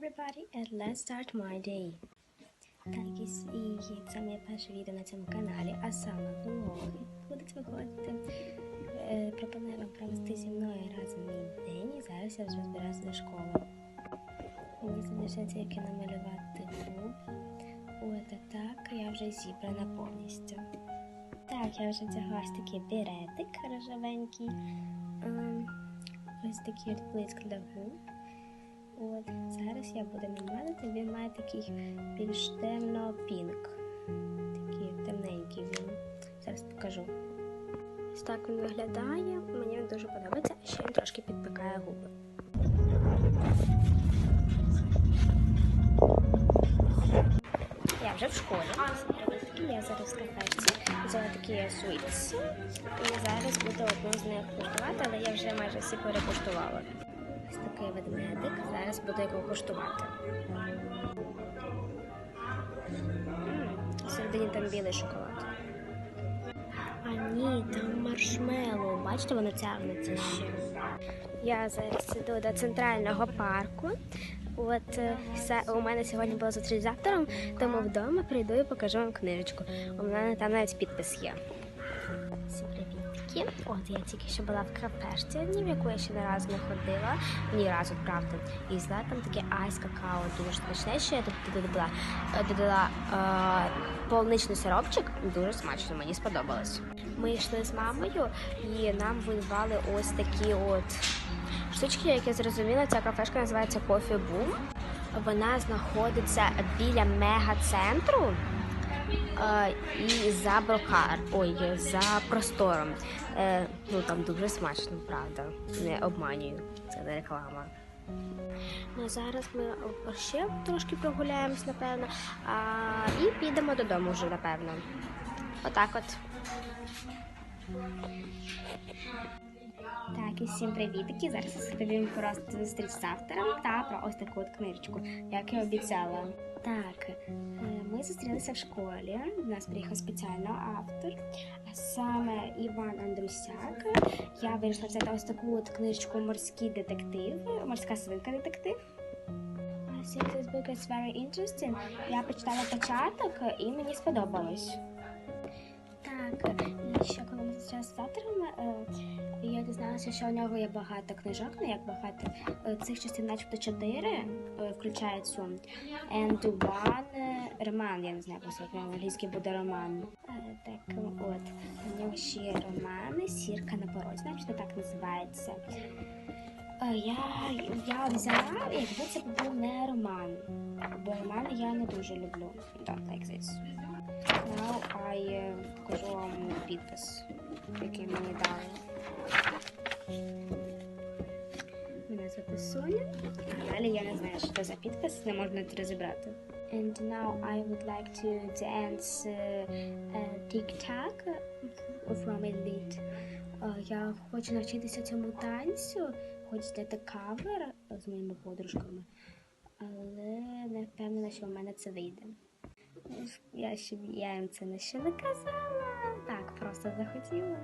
everybody and let's start my day. Так, і, це моє перше відео на цьому каналі, а саме влоги будуть виходити. Пропоную вам провести зі мною разом мій день і зараз я вже збираюся до школи. Мені залишається тільки намалювати губ. От так я вже зібрана повністю. Так, я вже вдягла ось такий беретик рожевенький. Ось такий от блиск для губ. От зараз я буду намалювати. Він має такий більш темно-пінк. Такий темненький він. Зараз покажу. Ось так він виглядає. Мені він дуже подобається, а ще він трошки підпікає губи. Я вже в школі. Я зараз в кафешці взяла такі суїтс. І зараз буду одну з них куштувати, але я вже майже всі перекуштувала. Ось такий ведмедик. Зараз буду його куштувати. Всередині там білий шоколад. А ні, там маршмеллоу. Бачите, воно тягнеться ще. Я зараз іду до центрального парку. От е, все, у мене сьогодні була зустріч з автором, тому вдома прийду і покажу вам книжечку. У мене там навіть підпис є. Всі. От я тільки що була в кафешці одній, в яку я ще не разу не ходила, ні разу, правда. І взяла там таке айс какао дуже смачне, що я тут додала, е, додала е, полуничний сиропчик, дуже смачно, мені сподобалось. Ми йшли з мамою і нам видавали ось такі от штучки, як я зрозуміла, ця кафешка називається Coffee Boom. Вона знаходиться біля мега-центру е, і за брокар, ой, за простором. Е, ну там дуже смачно, правда. Не обманюю, це не реклама. Ну, зараз ми ще трошки прогуляємось, напевно, а, і підемо додому вже, напевно. Отак от. Так, і всім привітки. Зараз розповім про зустріч з автором та про ось таку от книжечку, як і обіцяла. Так, е, ми зустрілися в школі. У нас приїхав спеціально автор, а саме Іван Андрусяк. Я вирішила взяти ось таку от книжечку Морський детектив, морська свинка детектив. Since this book is very interesting. Я почитала початок і мені сподобалось. Так, і ще коли ми зустрілися з автором, е, я дізналася, що у нього є багато книжок, ну як багато. Е, Цих частин начебто чотири, е, включає. And one роман, я не знаю, як на англійській буде роман. Так, от. У нього ще є романи Сірка на порозі, начебто так називається. Я, я взяла, якби це був не роман. Бо романи я не дуже люблю. Don't like this. Now I покажу вам підпис, який мені дали. Мене звати Соня. А далі я не знаю, що це за підпис, не можна це розібрати. And now I would like to dance uh, uh, tic-tac from Elite. Uh, я хочу навчитися цьому танцю, хочу зняти кавер з моїми подружками, але не впевнена, що в мене це вийде. Я, ще, я їм це не ще не казала. Так, просто захотіла.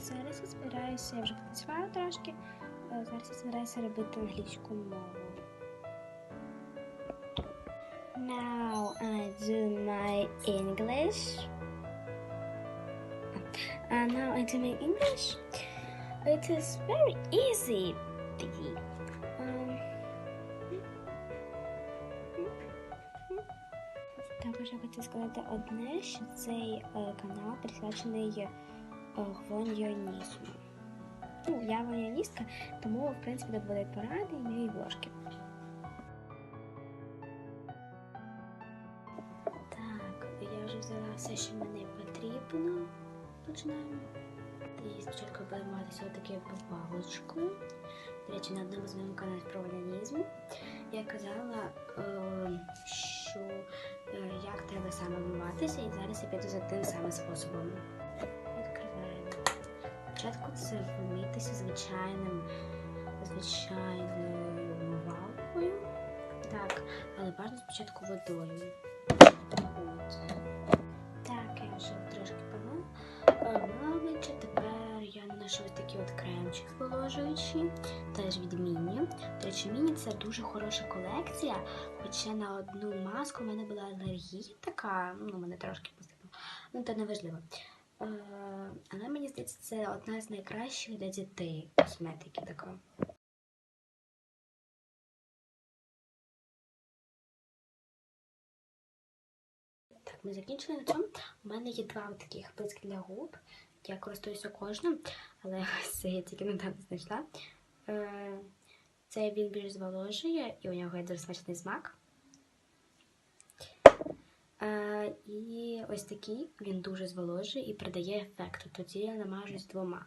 Зараз я збираюся, я вже потанцювала трошки. е, Зараз я збираюся робити англійську мову. Now I do my English. Uh, now I do my English. It is very easy. Um, також я хочу сказати одне, що цей е, канал присвячений гвоньйонізму. Ну, я гвоньйоністка, тому, в принципі, тут будуть поради і мої вложки. Так, я вже взяла все, що мені потрібно. починаємо. І спочатку будемо мати таку паличку. До речі, на одному з моїм каналів про онанізм я казала, е, що е, як треба саме вмиватися, і зараз я піду за тим самим способом. Спочатку це вмитися звичайним, звичайною вмивалкою. Так, але бажано спочатку водою. От. Так, я вже трошки помила. Обличчя, тепер я наношу ось такий от кремчик зволожуючий, теж від Міні. До речі, Міні це дуже хороша колекція, хоча на одну маску в мене була алергія така, ну, мене трошки посипало. Ну, це не важливо. Але мені здається, це одна з найкращих для дітей косметики така. Так, ми закінчили на цьому. У мене є два таких писки для губ. Я користуюся кожним, але це я тільки недавно знайшла. Це він більш зволожує, і у нього є дуже смачний смак. Е, І ось такий він дуже зволожує і придає ефекту. Тоді я намажусь двома.